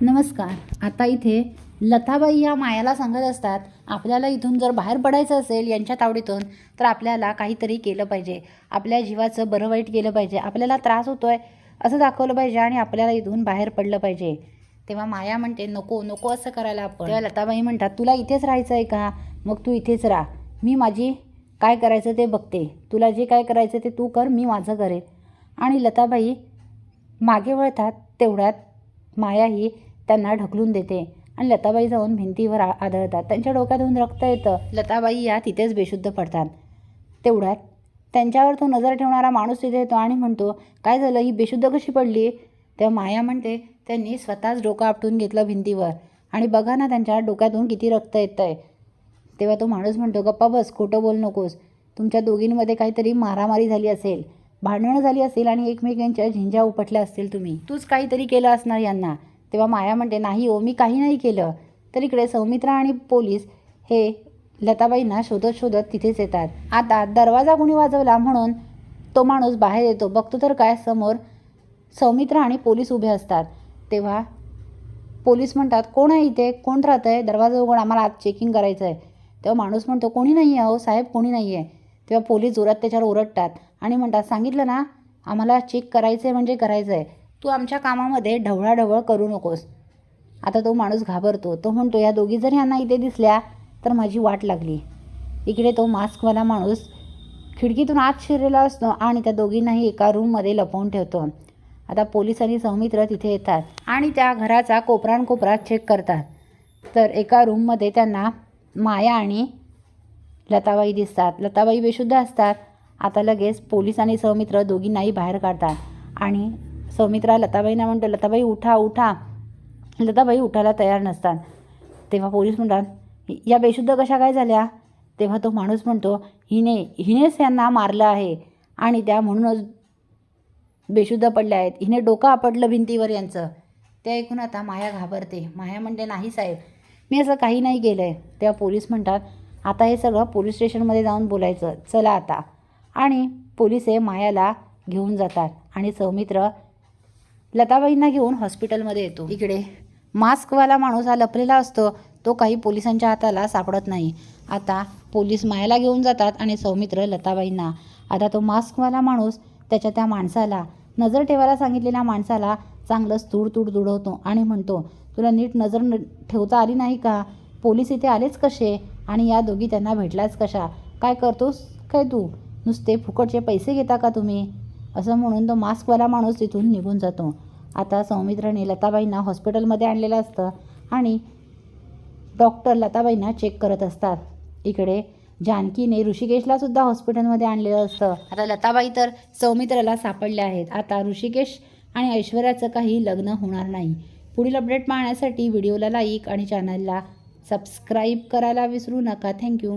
नमस्कार. आता इथे लताबाई या मायाला सांगत असतात आपल्याला इथून जर बाहेर पडायचं असेल यांच्या तावडीतून तर आपल्याला काहीतरी केलं पाहिजे. आपल्या जीवाचं बरं वाईट केलं पाहिजे. आपल्याला त्रास होतोय असं दाखवलं पाहिजे आणि आपल्याला इथून बाहेर पडलं पाहिजे. तेव्हा माया म्हणते नको नको असं करायला आपण. तेव्हा लताबाई म्हणतात तुला इथेच राहायचं आहे का? मग तू इथेच राहा. मी माझी काय करायचं ते बघते. तुला जे काय करायचं ते तू कर मी माझं करेन. आणि लताबाई मागे वळतात तेवढ्यात माया ही त्यांना ढकलून देते. आणि लताबाई जाऊन भिंतीवर आ- आदळतात. त्यांच्या डोक्यातून रक्त येतं. लताबाई या तिथेच बेशुद्ध पडतात. तेवढ्यात त्यांच्यावर तो नजर ठेवणारा माणूस तिथे येतो आणि म्हणतो काय झालं? ही बेशुद्ध कशी पडली? तेव्हा माया म्हणते त्यांनी स्वतःच डोकं आपटून घेतलं भिंतीवर. आणि बघा ना त्यांच्या डोक्यातून किती रक्त येतं आहे तेव्हा तो माणूस म्हणतो गप्पा बस खोटं बोल नकोस. तुमच्या दोघींमध्ये काहीतरी मारामारी झाली असेल भांडणं झाली असेल आणि एकमेकांच्या झिंजा उपटल्या असतील तुम्ही. तूच काहीतरी केलं असणार यांना. तेव्हा माया म्हणते नाही ओ मी काही नाही केलं. तर इकडे सौमित्रा आणि पोलीस हे लताबाईंना शोधत शोधत तिथेच येतात. आता दरवाजा कुणी वाजवला म्हणून तो माणूस बाहेर येतो. बघतो तर काय समोर सौमित्रा आणि पोलीस उभे असतात. तेव्हा पोलीस म्हणतात कोण आहे इथे? कोण राहतं आहे दरवाजा उघड आम्हाला आज चेकिंग करायचं आहे तेव्हा माणूस म्हणतो कोणी नाही आहे अहो साहेब कोणी नाही आहे. तेव्हा पोलीस जोरात त्याच्यावर ओरडतात आणि म्हणतात सांगितलं ना आम्हाला चेक करायचं आहे म्हणजे करायचं आहे तू आमच्या कामामध्ये ढवळाढवळ करू नकोस. आता तो माणूस घाबरतो. तो म्हणतो या दोघी जर यांना इथे दिसल्या तर माझी वाट लागली. इकडे तो मास्कवाला माणूस खिडकीतून आत शिरलेला असतो आणि त्या दोघींनाही एका रूममध्ये लपवून ठेवतो. आता पोलीस आणि सौमित्र तिथे येतात आणि त्या घराचा कोपरान कोपरा चेक करतात. तर एका रूममध्ये त्यांना माया आणि लताबाई दिसतात. लताबाई बेशुद्ध असतात. आता लगेच पोलीस आणि सौमित्र दोघींनाही बाहेर काढतात आणि सौमित्रा लताबाईंना म्हणतो. लताबाई उठा उठा. लताबाई उठायला तयार नसतात. तेव्हा पोलीस म्हणतात या बेशुद्ध कशा काय झाल्या? तेव्हा तो माणूस म्हणतो हिने हिनेच यांना मारलं आहे आणि त्या म्हणूनच बेशुद्ध पडल्या आहेत. हिने डोकं आपटलं भिंतीवर यांचं. ते ऐकून आता माया घाबरते. माया म्हणते नाही साहेब मी असं काही नाही केलं आहे तेव्हा पोलीस म्हणतात आता हे सगळं पोलीस स्टेशनमध्ये जाऊन बोलायचं. चला आता. आणि पोलीस हे मायाला घेऊन जातात आणि सौमित्र लताबाईंना घेऊन हॉस्पिटलमध्ये येतो. इकडे मास्कवाला माणूस हा लपलेला असतो. तो काही पोलिसांच्या हाताला सापडत नाही. आता पोलीस मायाला घेऊन जातात आणि सौमित्र लताबाईंना. आता तो मास्कवाला माणूस त्याच्या त्या माणसाला नजर ठेवायला सांगितलेल्या माणसाला चांगलंच तूड दुडवतो आणि म्हणतो तुला नीट नजर न ठेवता आली नाही का? पोलीस इथे आलेच कसे? आणि या दोघी त्यांना भेटलाच कशा? काय करतोस? काय तू? नुसते फुकटचे पैसे घेता का तुम्ही? असं म्हणून तो मास्कवाला माणूस तिथून निघून जातो. आता सौमित्राने लताबाईंना हॉस्पिटलमध्ये आणलेलं असतं आणि डॉक्टर लताबाईंना चेक करत असतात. इकडे जानकीने ऋषिकेशला सुद्धा हॉस्पिटलमध्ये आणलेलं असतं. आता लताबाई तर सौमित्राला सापडल्या आहेत. आता ऋषिकेश आणि ऐश्वर्याचं काही लग्न होणार नाही. पुढील अपडेट पाहण्यासाठी व्हिडिओला लाईक आणि चॅनलला सबस्क्राईब करायला विसरू नका. थँक्यू